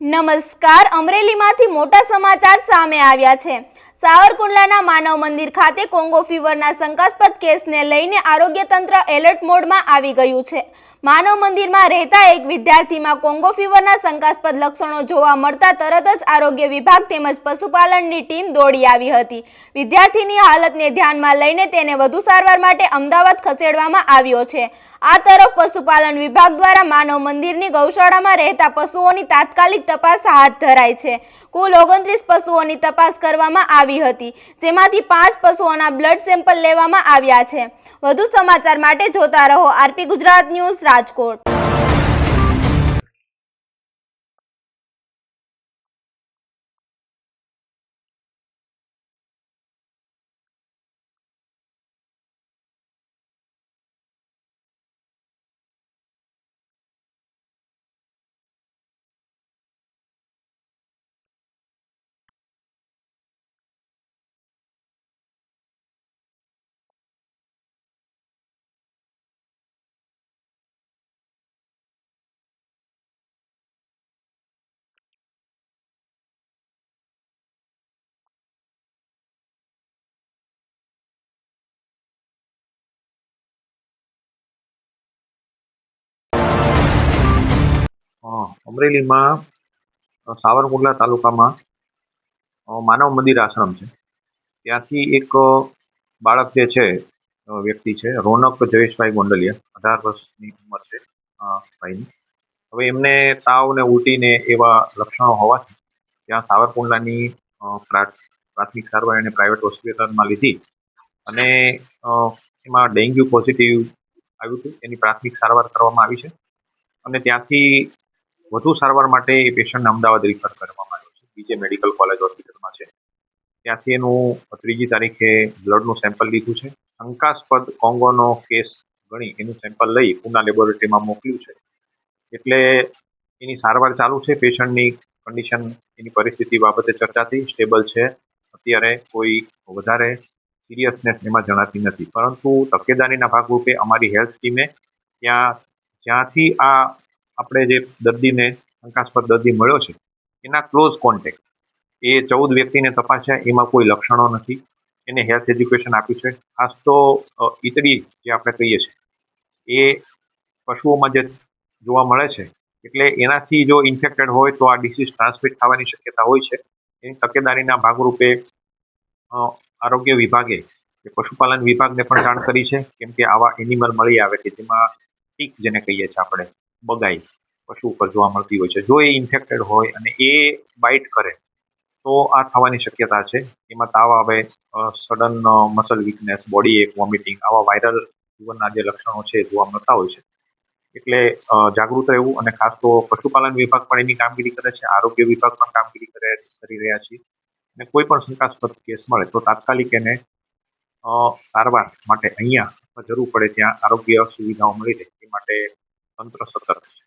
નમસ્કાર, અમરેલીમાંથી મોટા સમાચાર સામે આવ્યા છે. સાવરકુંડલાના માનવ મંદિર ખાતે કોંગો ફીવરના શંકાસ્પદ કેસને લઈને આરોગ્ય તંત્ર એલર્ટ મોડમાં આવી ગયું છે. માનવ મંદિરમાં રહેતા એક વિદ્યાર્થીમાં કોંગો ફીવરના શંકાસ્પદ લક્ષણો જોવા મળતા તરત જ આરોગ્ય વિભાગ તેમજ પશુપાલનની ટીમ દોડી આવી હતી. વિદ્યાર્થીની હાલતને ધ્યાનમાં લઈને તેને વધુ સારવાર માટે અમદાવાદ ખસેડવામાં આવ્યો છે. આ તરફ પશુપાલન વિભાગ દ્વારા માનવ મંદિરની ગૌશાળામાં રહેતા પશુઓની તાત્કાલિક તપાસ હાથ ધરાઈ છે. કુલ ઓગણત્રીસ પશુઓની તપાસ કરવામાં આવી હતી, જેમાંથી પાંચ પશુઓના બ્લડ સેમ્પલ લેવામાં આવ્યા છે. વધુ સમાચાર માટે જોતા રહો આરપી ગુજરાત ન્યૂઝ રાજકોટ. અમરેલીમાં સાવરકુંડલા તાલુકામાં માનવ મંદિર આશ્રમ છે. ત્યાંથી એક બાળક જે છે વ્યક્તિ છે, રોનક જયેશભાઈ ગોંડલિયા, અઢાર વર્ષની ઉંમર છે ભાઈની. હવે એમને તાવ ને ઉલટીને એવા લક્ષણો હોવાથી ત્યાં સાવરકુંડલાની પ્રાથમિક સારવાર એને પ્રાઇવેટ હોસ્પિટલમાં લીધી અને એમાં ડેન્ગ્યુ પોઝિટિવ આવ્યું હતું. એની પ્રાથમિક સારવાર કરવામાં આવી છે. અને ત્યાંથી વધુ સારવાર માટે એ પેશન્ટને અમદાવાદ રિફર કરવામાં આવ્યો છે. બીજે મેડિકલ કોલેજ હોસ્પિટલમાં છે. ત્યાંથી એનું ત્રીજી તારીખે બ્લડનું સેમ્પલ લીધું છે. શંકાસ્પદ કોંગોનો કેસ ગણી એનું સેમ્પલ લઈ પુના લેબોરેટરીમાં મોકલ્યું છે. એટલે એની સારવાર ચાલુ છે. પેશન્ટની કન્ડિશન એની પરિસ્થિતિ બાબતે ચર્ચાથી સ્ટેબલ છે. અત્યારે કોઈ વધારે સિરિયસનેસ એમાં જણાતી નથી. પરંતુ તકેદારીના ભાગરૂપે અમારી હેલ્થ ટીમે ત્યાં, જ્યાંથી આ આપણે જે દર્દીને શંકાસ્પદ દર્દી મળ્યો છે, એના ક્લોઝ કોન્ટેક્ટ એ ચૌદ વ્યક્તિને તપાસ્યા, એમાં કોઈ લક્ષણો નથી. એને હેલ્થ એજ્યુકેશન આપ્યું છે. ખાસ તો ઈતડી જે આપણે કહીએ છીએ, એ પશુઓમાં જે જોવા મળે છે, એટલે એનાથી જો ઇન્ફેક્ટેડ હોય તો આ ડિસીઝ ટ્રાન્સમિટ થવાની શક્યતા હોય છે. એની તકેદારીના ભાગરૂપે આરોગ્ય વિભાગે, કે પશુપાલન વિભાગને પણ જાણ કરી છે, કેમ કે આવા એનિમલ મળી આવે કે જેમાં ટીક જેને કહીએ છીએ આપણે બગાઈ. પશુ ઉપર જોવા મળતી હોય છે. જો એ ઇન્ફેક્ટેડ હોય અને એ બાઇટ કરે, તો આ થવાની શક્યતા છે. એમાં તાવ આવે સડન મસલ વીકનેસ બોડી એક વોમિટિંગ આવા વાયરલ ફીવરના જે લક્ષણો છે જોવા મળતા હોય છે. એટલે જાગૃત રહેવું અને ખાસ તો પશુપાલન વિભાગ પણ એની કામગીરી કરે છે. આરોગ્ય વિભાગ પણ કામગીરી કરે, કરી રહ્યા છીએ અને કોઈ પણ શંકાસ્પદ કેસ મળે તો તાત્કાલિક એને સારવાર માટે અહીંયા જરૂર પડે ત્યાં આરોગ્ય સુવિધાઓ મળી રહે. એ માટે તંત્ર સતર્ક છે